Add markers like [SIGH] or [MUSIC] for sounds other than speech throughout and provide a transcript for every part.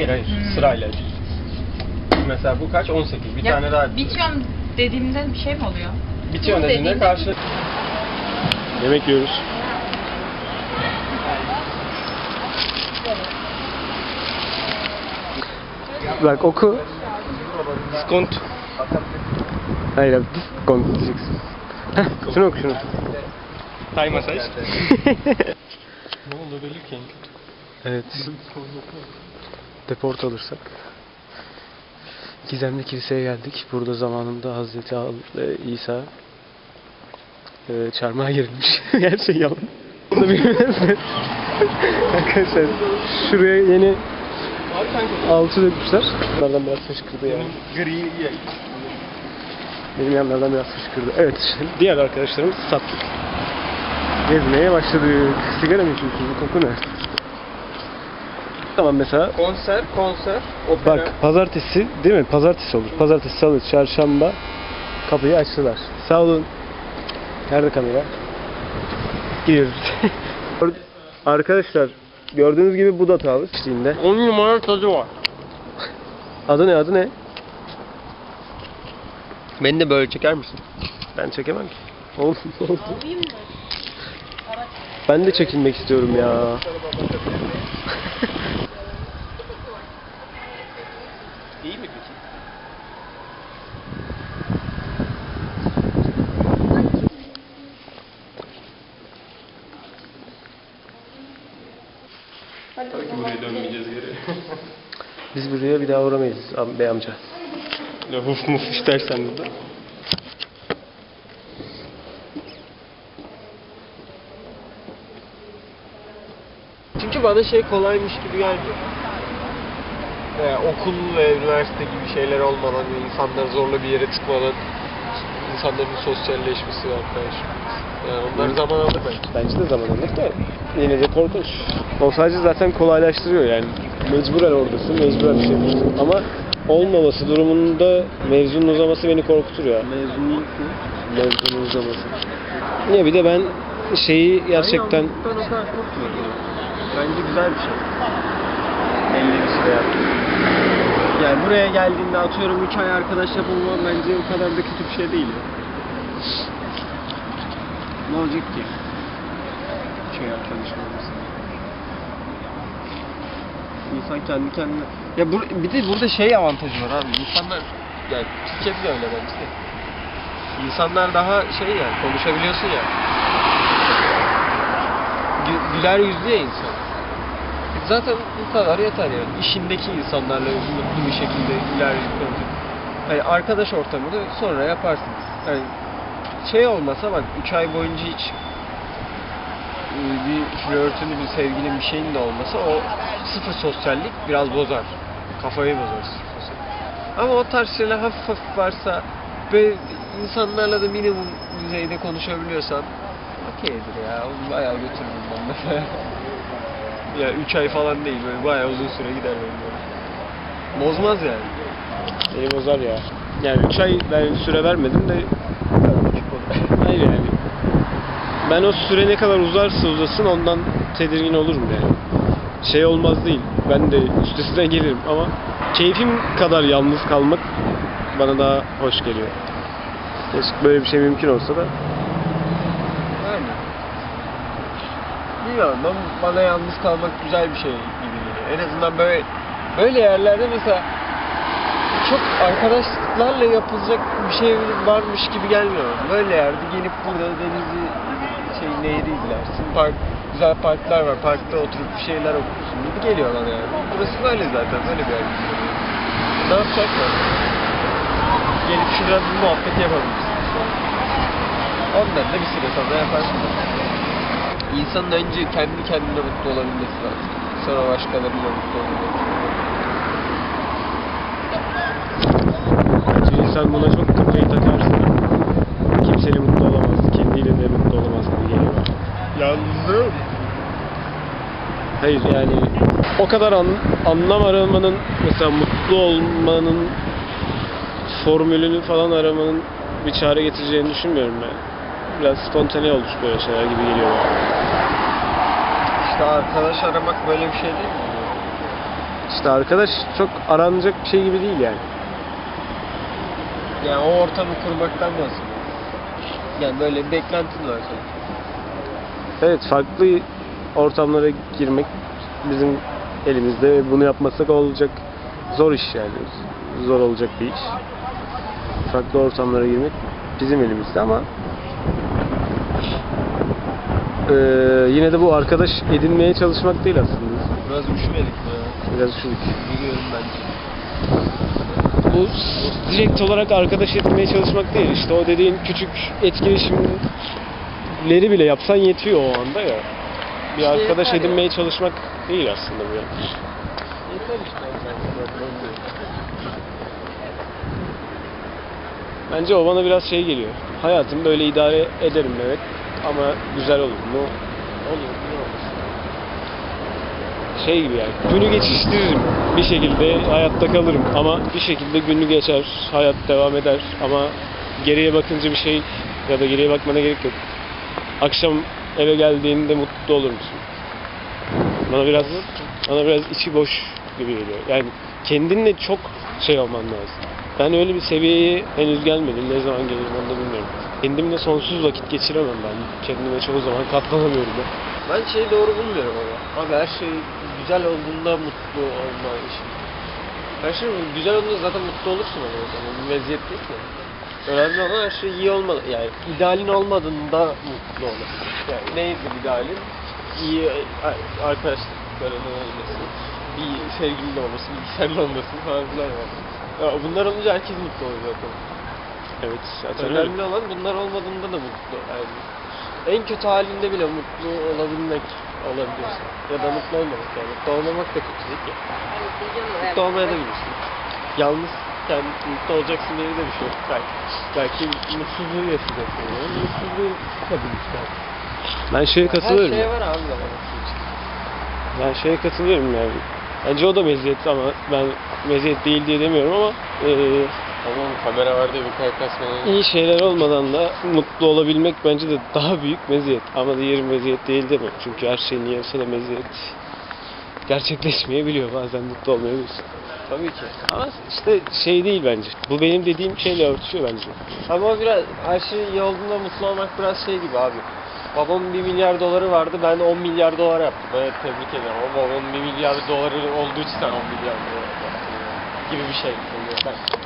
Hayır hayır sırayla değil. Mesela bu kaç? 18. Bir Ya, tane daha. Bitiyorum dediğimde bir şey mi oluyor? Bitiyor bu dediğinde dediğinde- karşı... Yemek yiyoruz. Bak oku. Diskont. Hayır abi diskont diyeceksin. Heh, şunu oku şunu. Tay masaj. [LAUGHS] ne oldu Belirken? Evet. Deport alırsak. Gizemli Kilise'ye geldik. Burada zamanında Hazreti e, İsa e, çarmıha gerilmiş. Her [LAUGHS] şey yalan. Bunu bilmezsiniz. [LAUGHS] Arkadaşlar şuraya yeni alçı dökmüşler. Bunlardan biraz fışkırdı yani. Gri Benim yanlardan biraz fışkırdı. Evet, diğer arkadaşlarımız sattık. Gezmeye başladık. Sigara mı içiyorsunuz? Koku ne? Tamam mesela Konser, konser, opera. Bak pazartesi değil mi? Pazartesi olur. Pazartesi, salı, çarşamba kapıyı açtılar. Sağ olun. Nerede kamera? Gidiyoruz. [LAUGHS] Arkadaşlar gördüğünüz gibi Buda Tower içtiğinde. 10 numara tadı var. Adı ne adı ne? Beni de böyle çeker misin? Ben çekemem ki. Ne oldu? Ben de çekilmek istiyorum ya. İyi mi peki? Tabii ki buraya dönmeyeceğiz geri. Biz buraya bir daha uğramayız am- bey amca. Ya huf muf istersen burada. Çünkü bana şey kolaymış gibi geldi. Ee, okul ve üniversite gibi şeyler olmadan, ve insanları zorla bir yere tıkmadan insanların sosyalleşmesi ve arkadaşlık. Yani onlar zaman alır bence. Bence de zaman alır da yine de korkunç. O sadece zaten kolaylaştırıyor yani. Mecburen oradasın, mecburen bir şey yapıyorsun. Ama olmaması durumunda mevzunun uzaması beni korkutur ya. Mezunluk Mevzunun uzaması. Niye bir de ben şeyi gerçekten Ben o kadar korkmuyorum. Bence güzel bir şey. Belli bir süre yapmak. Yani buraya geldiğinde atıyorum 3 ay arkadaş yapılma bence o kadar da kötü bir şey değil ya. Ne olacak ki? Şey arkadaş olması. İnsan kendi kendine... Ya bur bir de burada şey avantajı var abi. İnsanlar... Yani Türkiye'de de öyle bence de. İnsanlar daha şey ya, konuşabiliyorsun ya. Gü- güler yüzlü ya insan. Zaten bu kadar yeter yani. İşindeki insanlarla mutlu bir şekilde güler yüzlü konuşup. Hani arkadaş ortamını sonra yaparsınız. Hani şey olmasa bak 3 ay boyunca hiç bir flörtünü, bir sevgilin bir şeyin de olmasa o sıfır sosyallik biraz bozar. Kafayı bozar sıfır sosyallik. Ama o tarz şeyler hafif hafif varsa ve insanlarla da minimum düzeyde konuşabiliyorsan okeydir ya. Bayağı götürürüm ben mesela. ya 3 ay falan değil böyle bayağı uzun süre gider benim böyle. Bozmaz yani. beni bozar ya. Yani 3 ay ben süre vermedim de hayır yani. Ben o süre ne kadar uzarsa uzasın ondan tedirgin olurum yani. Şey olmaz değil. Ben de üstesinden gelirim ama keyfim kadar yalnız kalmak bana daha hoş geliyor. Keşke böyle bir şey mümkün olsa da Yani. Bilmiyorum bana yalnız kalmak güzel bir şey gibi geliyor. En azından böyle böyle yerlerde mesela çok arkadaşlarla yapılacak bir şey varmış gibi gelmiyor. Böyle yerde gelip burada denizi şey nehri izlersin. Park, güzel parklar var. Parkta oturup bir şeyler okursun gibi geliyor bana yani. Burası böyle zaten. Böyle bir yer. Ne yapacaklar? Gelip şurada bir muhabbet yapabilirsin. Ondan da bir süre sonra yaparsın. İnsanın önce kendi kendine mutlu olabilmesi lazım. Sonra başkalarıyla mutlu olabilmesi bence insan buna çok kafayı takarsa kimseyle mutlu olamaz. Kendiyle de mutlu olamaz gibi geliyor. Yalnızım. Hayır yani o kadar an, anlam aramanın mesela mutlu olmanın formülünü falan aramanın bir çare getireceğini düşünmüyorum ben. Biraz spontane olur böyle şeyler gibi geliyor bana. İşte arkadaş aramak böyle bir şey değil mi? İşte arkadaş çok aranacak bir şey gibi değil yani. Yani o ortamı kurmaktan bahsediyorum. Yani böyle bir beklentin var sonuçta. Evet farklı ortamlara girmek bizim elimizde ve bunu yapmasak olacak zor iş yani. Zor olacak bir iş. Farklı ortamlara girmek bizim elimizde ama eee, yine de bu arkadaş edinmeye çalışmak değil aslında. Biraz üşümedik mi? Biraz üşüdük. Biliyorum bence. Bu direkt olarak arkadaş edinmeye çalışmak değil. İşte o dediğin küçük etkileşimleri bile yapsan yetiyor o anda ya. Bir İşte arkadaş yeter ya. edinmeye çalışmak değil aslında bu yani. Yeter işte. bence. O bana biraz şey geliyor. Hayatım böyle idare ederim evet ama güzel olur mu? Olur. olmasın? Şey gibi yani günü geçiştiririm bir şekilde hayatta kalırım ama bir şekilde günü geçer hayat devam eder ama geriye bakınca bir şey ya da geriye bakmana gerek yok. Akşam eve geldiğinde mutlu olur musun? Bana biraz bana biraz içi boş gibi geliyor. Yani kendinle çok şey olman lazım. Ben öyle bir seviyeye henüz gelmedim. Ne zaman gelirim onu da bilmiyorum. Kendimle sonsuz vakit geçiremem ben. Kendime çoğu zaman katlanamıyorum ben. Ben şeyi doğru bulmuyorum ama. Abi her şey güzel olduğunda mutlu olma işi. Her şey güzel olduğunda zaten mutlu olursun ama zaman. Bu meziyet değil ki. Önemli olan her şey iyi olmalı. Yani idealin olmadığında mutlu olmak. Yani neydi idealin? İyi arkadaşlıkların olması, bir sevgilin olması, bilgisayarın olması falan filan var. Ya bunlar olunca herkes mutlu oluyor zaten. Evet zaten öyle. Önemli olan bunlar olmadığında da mutlu. Yani en kötü halinde bile mutlu olabilmek olabiliyorsun. Ya da mutlu olmamak yani. Mutlu olmamak da kötü değil ki. Mutlu olmaya da bilirsin. Yalnız yani mutlu olacaksın diye de bir şey yok. Belki, belki mutsuzluğu yaşayacaksın. Yani. Mutsuzluğu tabii işte. Ben şeye Her katılıyorum. şeye var abi. Ben şeye katılıyorum yani. Bence o da meziyet ama ben meziyet değil diye demiyorum ama eee, Tamam kamera var diye bu kadar kasmaya. iyi şeyler olmadan da mutlu olabilmek bence de daha büyük meziyet. Ama diğeri meziyet değil demiyorum. Çünkü her şeyin de meziyet gerçekleşmeyebiliyor. Bazen mutlu olmayabiliyorsun. Tabii ki. Ama işte şey değil bence. Bu benim dediğim şeyle örtüşüyor bence. Ama biraz her şey iyi olduğunda mutlu olmak biraz şey gibi abi. Babamın 1 milyar doları vardı, ben 10 milyar dolar yaptım. Evet tebrik ederim ama babamın 1 milyar doları olduğu için sen 10 milyar dolar yaptın. Gibi bir şey. Ben-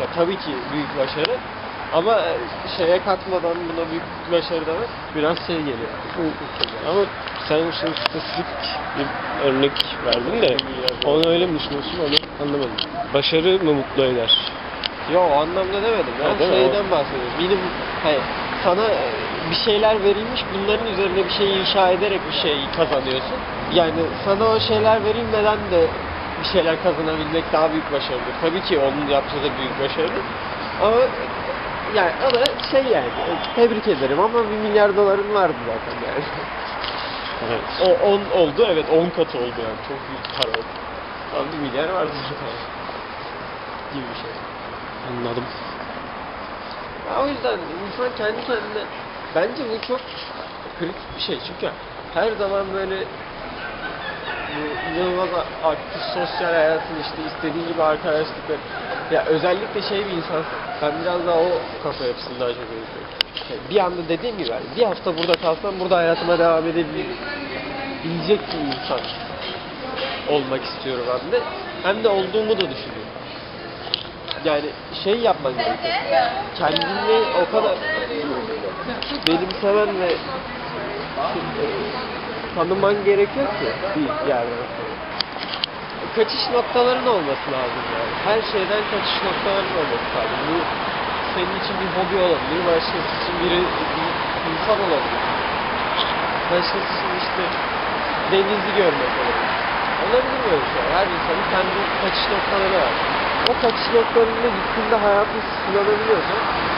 Ya tabii ki büyük başarı ama e, şeye katmadan buna büyük başarı demek biraz şey geliyor. Ama sen şimdi spesifik bir örnek verdin de onu öyle mi düşünüyorsun onu anlamadım. Başarı mı mutlu eder? Yo o anlamda demedim ya. Ha? Şeyden bahsediyorum. Benim hani sana e, bir şeyler verilmiş bunların üzerine bir şey inşa ederek bir şey kazanıyorsun. Yani sana o şeyler verilmeden de bir şeyler kazanabilmek daha büyük başarıdır. Tabii ki onun yaptığı da büyük başarıdır. Ama yani ama şey yani tebrik ederim ama bir milyar doların vardı zaten yani. Evet. O 10 oldu evet 10 katı oldu yani çok büyük para oldu. Ama bir milyar vardı zaten. Gibi bir şey. Anladım. Ya o yüzden insan kendi kendine bence bu çok kritik bir şey çünkü her zaman böyle inanılmaz aktif sosyal hayatın işte istediğin gibi arkadaşlıklar ya özellikle şey bir insansın ben biraz daha o kafa çok özlüyorum. Yani bir anda dediğim gibi yani bir hafta burada kalsam burada hayatıma devam edebilecek bir insan olmak istiyorum hem de hem de olduğumu da düşünüyorum. Yani şey yapman gerekiyor. Kendini o kadar benimsemen ve tanıman gerekiyor ki bir yerden. Kaçış noktaların olması lazım yani. Her şeyden kaçış noktaların olması lazım. Bu senin için bir hobi olabilir, başkası için biri bir insan olabilir. Başkası için işte denizi görmek olabilir. Olabilir böyle şey. Her insanın kendi kaçış noktaları var. O kaçış noktalarında gittiğinde hayatını sınanabiliyorsa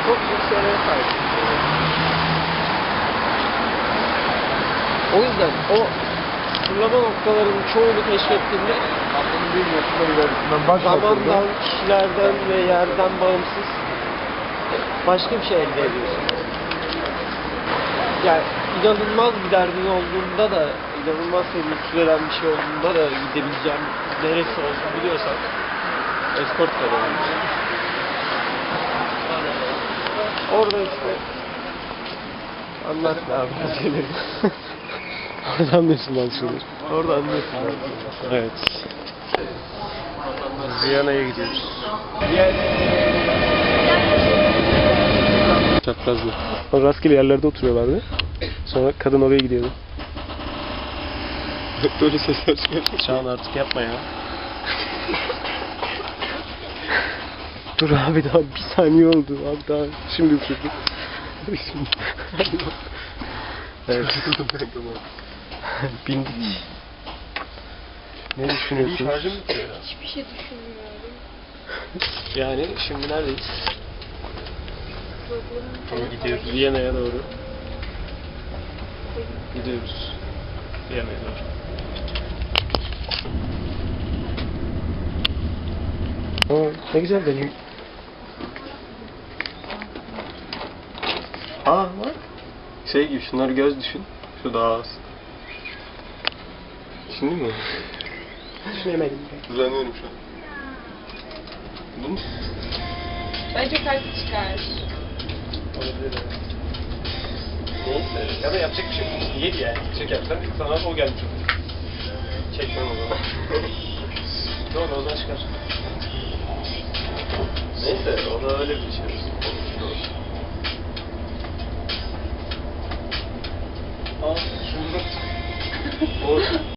çok büyük şeylere sahip. O yüzden o sınırlama noktalarının çoğunu keşfettiğinde Aklını bilmiyorsun da ilerisinden baş zamandan, kişilerden ve yerden bağımsız başka bir şey elde ediyorsun. Yani inanılmaz bir derdin olduğunda da inanılmaz senin sürelen bir şey olduğunda da gidebileceğim neresi olduğunu biliyorsan escort kazanmış. Orada işte anlat abi. [LAUGHS] Orada anlıyorsun bazı şeyleri. Orada anlıyorsun. Evet. Viyana'ya gidiyoruz. Çaprazlı. O rastgele yerlerde oturuyorlardı. Sonra kadın oraya gidiyordu. [LAUGHS] Böyle sesler çıkıyor. Çağan artık yapma ya. [LAUGHS] Dur abi daha bir saniye oldu. Abi daha şimdi. Şimdi. [LAUGHS] evet. [LAUGHS] Bindik. Ne düşünüyorsun? Şarjım bitiyor ya. Hiçbir şey düşünmüyorum. [LAUGHS] Yani şimdi neredeyiz? Gidiyoruz Viyana'ya doğru. Gidiyoruz. Viyana'ya doğru. Aa, ne güzel benim. Aa bak. Şey gibi şunları göz düşün. Şu daha az. Şimdi mi? Düşünemedim. Düzenliyorum şu an. Bu mu? Bence kartı çıkar. Neyse ya da yapacak bir şey yok. Yedi yani. Çekersen sana o gelmiş olur. Çekmem o zaman. [LAUGHS] Doğru o zaman çıkar. Neyse o da öyle bir şey. Aa şurada. o